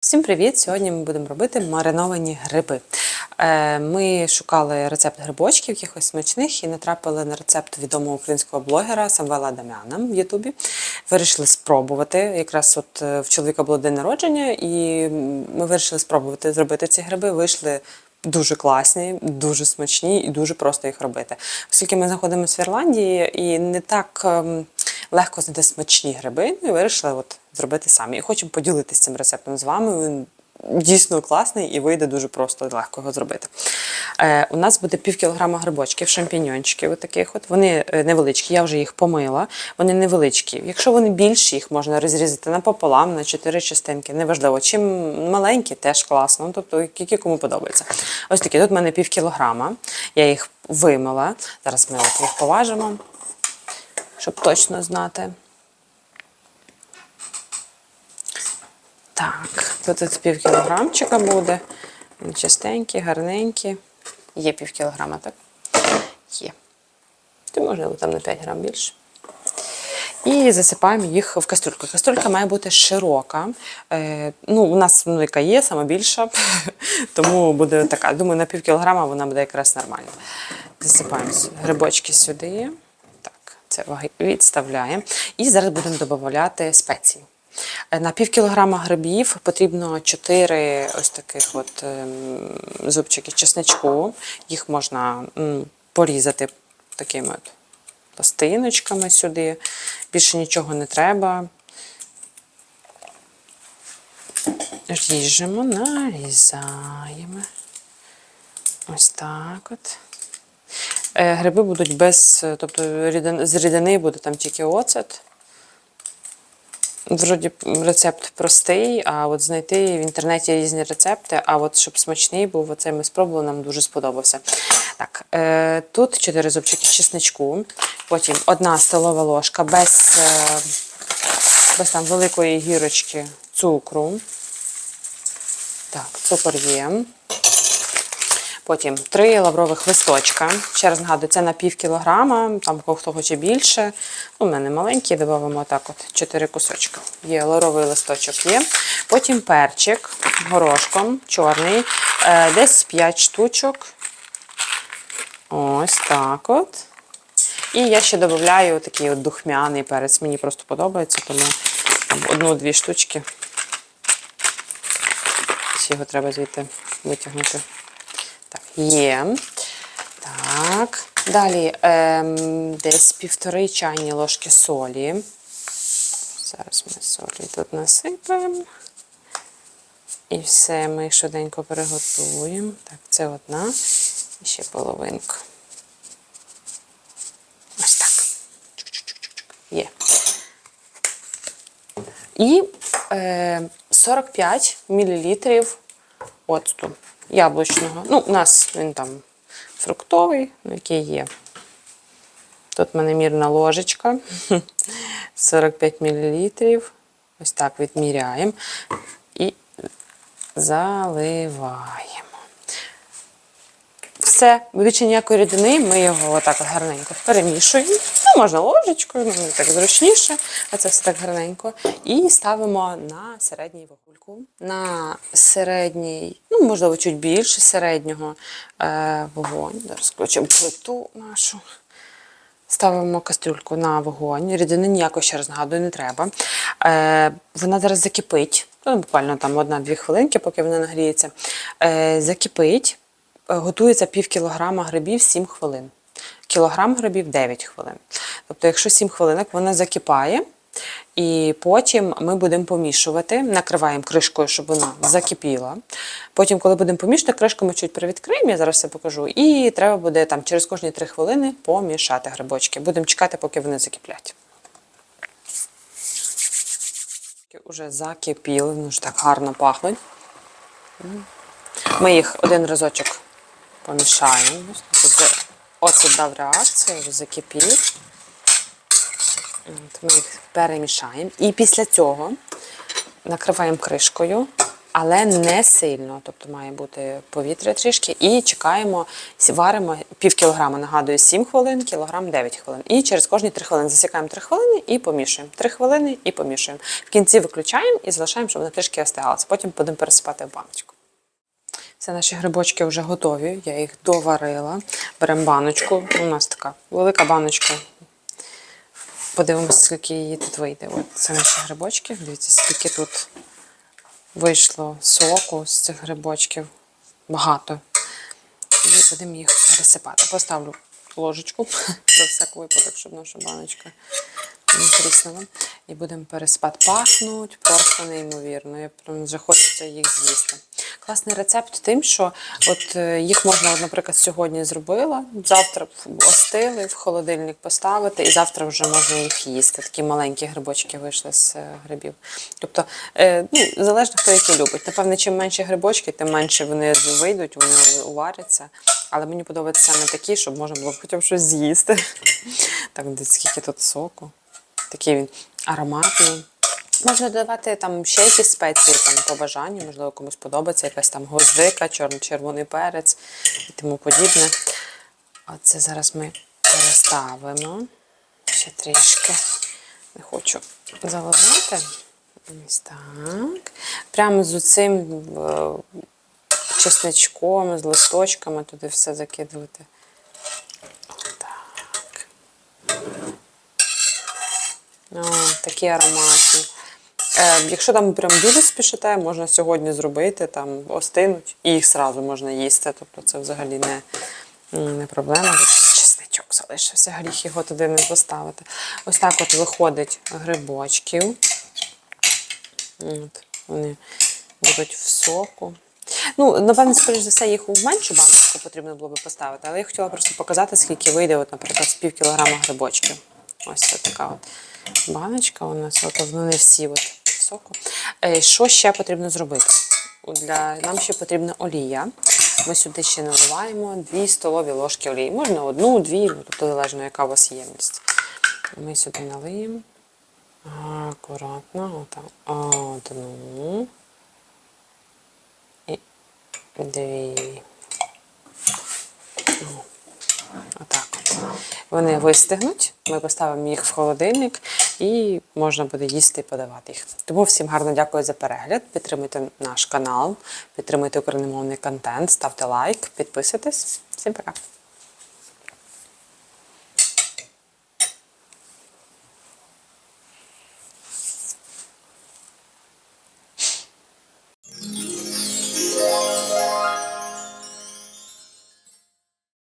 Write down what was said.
Всім привіт! Сьогодні ми будемо робити мариновані гриби. Е, Ми шукали рецепт грибочків, якихось смачних, і натрапили на рецепт відомого українського блогера Самвела Дамяна в Ютубі. Вирішили спробувати. Якраз от е, в чоловіка було день народження, і ми вирішили спробувати зробити ці гриби. Вийшли дуже класні, дуже смачні і дуже просто їх робити. Оскільки ми знаходимося в Ірландії і не так. Легко знайти смачні гриби. Ну і вирішили от зробити самі. І хочемо поділитися цим рецептом з вами. Він дійсно класний і вийде дуже просто і легко його зробити. Е, у нас буде пів кілограма грибочків, шампіньончиків таких от. Вони е, невеличкі, я вже їх помила. Вони невеличкі. Якщо вони більші, їх можна розрізати напополам, на чотири частинки. Неважливо. Чим маленькі, теж класно. Ну, Тобто, які кому подобається. Ось такі. Тут в мене пів кілограма. Я їх вимила. Зараз ми от їх поважимо щоб точно знати. Так, тут пів кілограмчика буде. Чистенькі, гарненькі. Є пів кілограма, так? Є. Ти можливо там на 5 грам більше. І засипаємо їх в кастрюльку. Кастрюлька має бути широка. Е, ну, у нас ну, яка є, сама більша, тому буде така. Думаю, на пів кілограма вона буде якраз нормально. Засипаємо грибочки сюди. Це ваги- відставляємо. І зараз будемо додавати спеції. Е, На пів кілограма грибів потрібно 4 ось таких от ем, зубчики чесничку. Їх можна порізати такими от пластиночками сюди. Більше нічого не треба. Ріжемо, нарізаємо. Ось так от. Е, Гриби будуть без, е, тобто з рідини буде там тільки оцет. Вроді рецепт простий, а от знайти в інтернеті різні рецепти, а от щоб смачний був, оцей ми спробували, нам дуже сподобався. Так, е, тут 4 зубчики чесничку, потім одна столова ложка без, е, без там великої гірочки цукру. Так, цукор є. Потім три лаврових листочка. Ще раз нагадую, це на пів кілограма, там хто хоче більше. У мене маленькі, додаємо так от 4 кусочки. Є лавровий листочок є. Потім перчик горошком, чорний, е, десь 5 штучок. Ось так от. І я ще додаю такий от духмяний перець. Мені просто подобається, тому одну-дві штучки. Його треба звідти витягнути. Є. Так. Далі ем, десь півтори чайні ложки солі. Зараз ми солі тут насипаємо. І все ми швиденько приготуємо. Так, це одна. І ще половинку. Ось так. Чук-чук-чук-чук. Є. І е, 45 мл оцту яблучного. Ну, у нас він там фруктовий, ну, який є. Тут в мене мірна ложечка. 45 мл. Ось так відміряємо. І заливаємо. Все, більше ніякої рідини, ми його отак гарненько перемішуємо. Ну, можна ложечкою, ну так зручніше, а це все так гарненько. І ставимо на середній вогульку. На середній, ну, можливо, чуть більше середнього е, вогонь. Зараз включимо плиту нашу. Ставимо кастрюльку на вогонь. Рідини ніякої, ще раз нагадую, не треба. Е, вона зараз закипить. Ну, буквально там одна-дві хвилинки, поки вона нагріється. Е, закипить. Е, Готується пів кілограма грибів 7 хвилин. Кілограм грибів 9 хвилин. Тобто, якщо 7 хвилинок, вона закипає. І потім ми будемо помішувати, накриваємо кришкою, щоб вона закипіла. Потім, коли будемо помішувати, кришку ми чуть привідкриємо, я зараз все покажу. І треба буде там через кожні 3 хвилини помішати грибочки. Будемо чекати, поки вони закиплять. Уже закипіли, вони ж так гарно пахнуть. Ми їх один разочок помішаємо. Вже оцет дав реакцію, закипів. Ми їх перемішаємо. І після цього накриваємо кришкою, але не сильно. Тобто має бути повітря трішки. І чекаємо, варимо пів кілограма, нагадую, 7 хвилин, кілограм 9 хвилин. І через кожні 3 хвилини засікаємо 3 хвилини і помішуємо. 3 хвилини і помішуємо. В кінці виключаємо і залишаємо, щоб вони трішки остигалися. Потім будемо пересипати в баночку. Все, наші грибочки вже готові. Я їх доварила. Беремо баночку. У нас така велика баночка. Подивимося, скільки її тут вийде. От це наші грибочки. Дивіться, скільки тут вийшло соку з цих грибочків. Багато. І будемо їх пересипати. Поставлю ложечку про всяк випадок, щоб наша баночка тріснула. І будемо пересипати. Пахнуть просто неймовірно. Я прям вже хочеться їх з'їсти. Класний рецепт тим, що от е, їх можна, наприклад, сьогодні зробила, завтра остили, в холодильник поставити, і завтра вже можна їх їсти. Такі маленькі грибочки вийшли з е, грибів. Тобто, е, ну, залежно хто які любить. Напевне, чим менше грибочки, тим менше вони вийдуть, вони уваряться. Але мені подобаються саме такі, щоб можна було хоча б щось з'їсти. Так, скільки тут соку. Такий він ароматний. Можна додавати там ще якісь спеції там, по бажанню, можливо, комусь подобається якась там гвоздика, чорний червоний перець і тому подібне. Оце зараз ми переставимо. Ще трішки. Не хочу заливати. Ось так. Прямо з цим чесничком, з листочками туди все закидувати. Так. О, такі ароматні. Е, якщо там прям дуже спішите, можна сьогодні зробити, там остинуть, і їх одразу можна їсти. Тобто це взагалі не, не проблема. Чесничок залишився, гріх його туди не поставити. Ось так от виходить грибочків. От, вони будуть в соку. Ну, напевно, скоріш за все, їх у меншу баночку потрібно було би поставити, але я хотіла просто показати, скільки вийде, от, наприклад, з пів кілограма грибочків. Ось це така от баночка у нас, от вони всі от соку. Е, Що ще потрібно зробити? Для, нам ще потрібна олія. Ми сюди ще наливаємо 2 столові ложки олії. Можна одну, дві, ну, тобто залежно, яка у вас ємність. Ми сюди налиємо. Акуратно, отак. Одну. І дві. Отак. Вони вистигнуть, ми поставимо їх в холодильник і можна буде їсти і подавати їх. Тому всім гарно дякую за перегляд. Підтримуйте наш канал, підтримуйте україномовний контент, ставте лайк, підписуйтесь. Всім пока!